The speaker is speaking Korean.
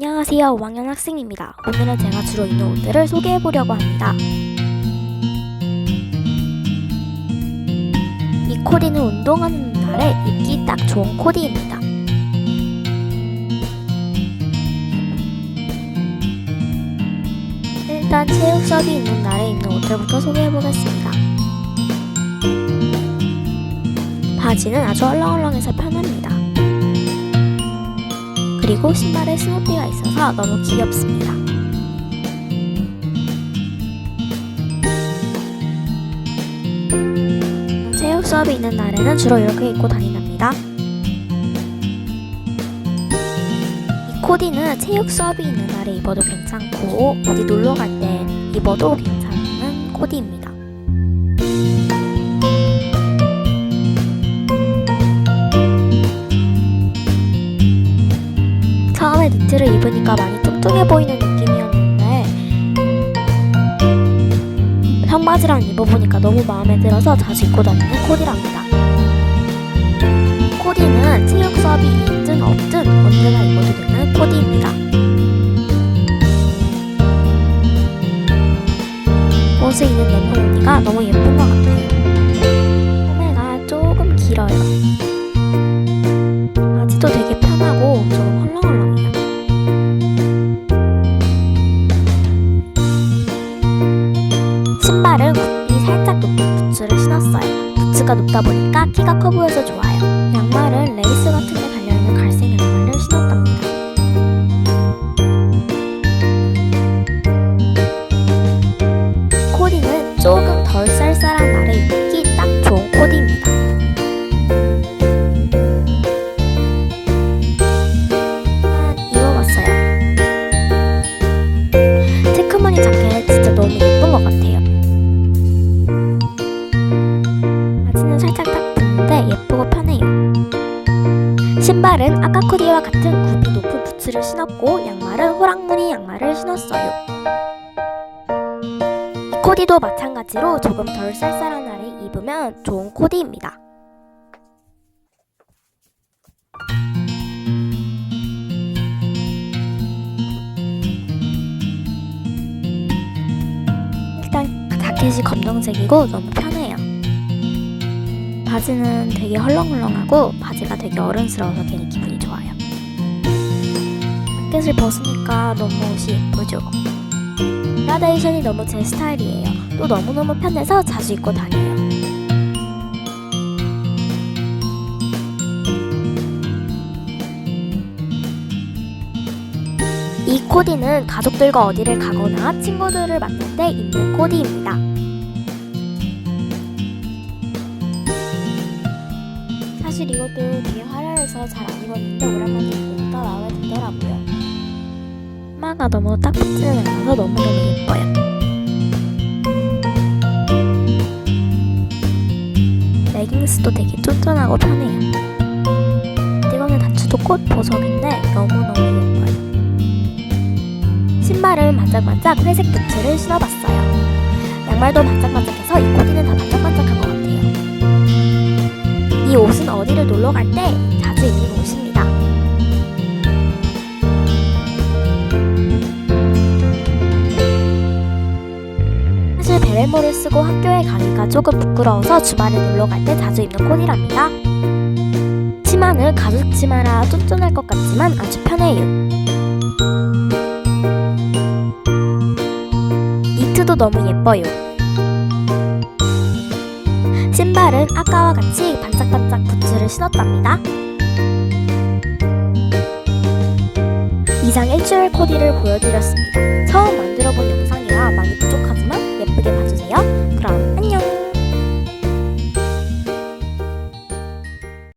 안녕하세요. 왕현 학생입니다. 오늘은 제가 주로 입는 옷들을 소개해 보려고 합니다. 이 코디는 운동하는 날에 입기 딱 좋은 코디입니다. 일단 체육 수업이 있는 날에 입는 옷들부터 소개해 보겠습니다. 바지는 아주 헐렁헐렁해서 편합니다. 그리고 신발에 스누피가 있어서 너무 귀엽습니다. 체육 수업이 있는 날에는 주로 이렇게 입고 다닌답니다. 이 코디는 체육 수업이 있는 날에 입어도 괜찮고 어디 놀러 갈 때 입어도 괜찮은 코디입니다. 처음에 니트를 입으니까 많이 뚱뚱해 보이는 느낌이었는데 청바지랑 입어보니까 너무 마음에 들어서 자주 입고 다니는 코디랍니다. 코디는 체육 수업이 있든 없든 언제나 입어도 되는 코디 높다 보니까 키가 커 보여서 좋아요. 양말은 레이스 같은 코디와 같은 굽이 높은 부츠를 신었고 양말은 호랑무늬 양말을 신었어요. 이 코디도 마찬가지로 조금 덜 쌀쌀한 날에 입으면 좋은 코디입니다. 일단 자켓이 검정색이고 너무 편해요. 바지는 되게 헐렁헐렁하고 바지가 되게 어른스러워서 괜히 좋아요. 자켓을 벗으니까 너무 옷이 예쁘죠. 그라데이션이 너무 제 스타일이에요. 또 너무너무 편해서 자주 입고 다녀요. 이 코디는 가족들과 어디를 가거나 친구들을 만날 때 입는 코디입니다. 사실 이것도 되게 화려해서 잘 안 입었는데 오랜만에 입으니까 마음에 들더라고요. 마가 너무 딱 붙지는 않아서 너무너무 예뻐요. 레깅스도 되게 쫀쫀하고 편해요. 이거는 다츠도 꽃 보석인데 너무너무 예뻐요. 신발은 반짝반짝 회색 부츠를 신어봤어요. 양말도 반짝반짝해서 이 코디는 다 반짝반짝한 것 같아요. 이 옷은 어디를 놀러 갈때 베레모를 쓰고 학교에 가기가 조금 부끄러워서 주말에 놀러 갈 때 자주 입는 코디랍니다. 치마는 가죽 치마라 쫀쫀할 것 같지만 아주 편해요. 니트도 너무 예뻐요. 신발은 아까와 같이 반짝반짝 부츠를 신었답니다. 이상 일주일 코디를 보여드렸습니다. 처음 영상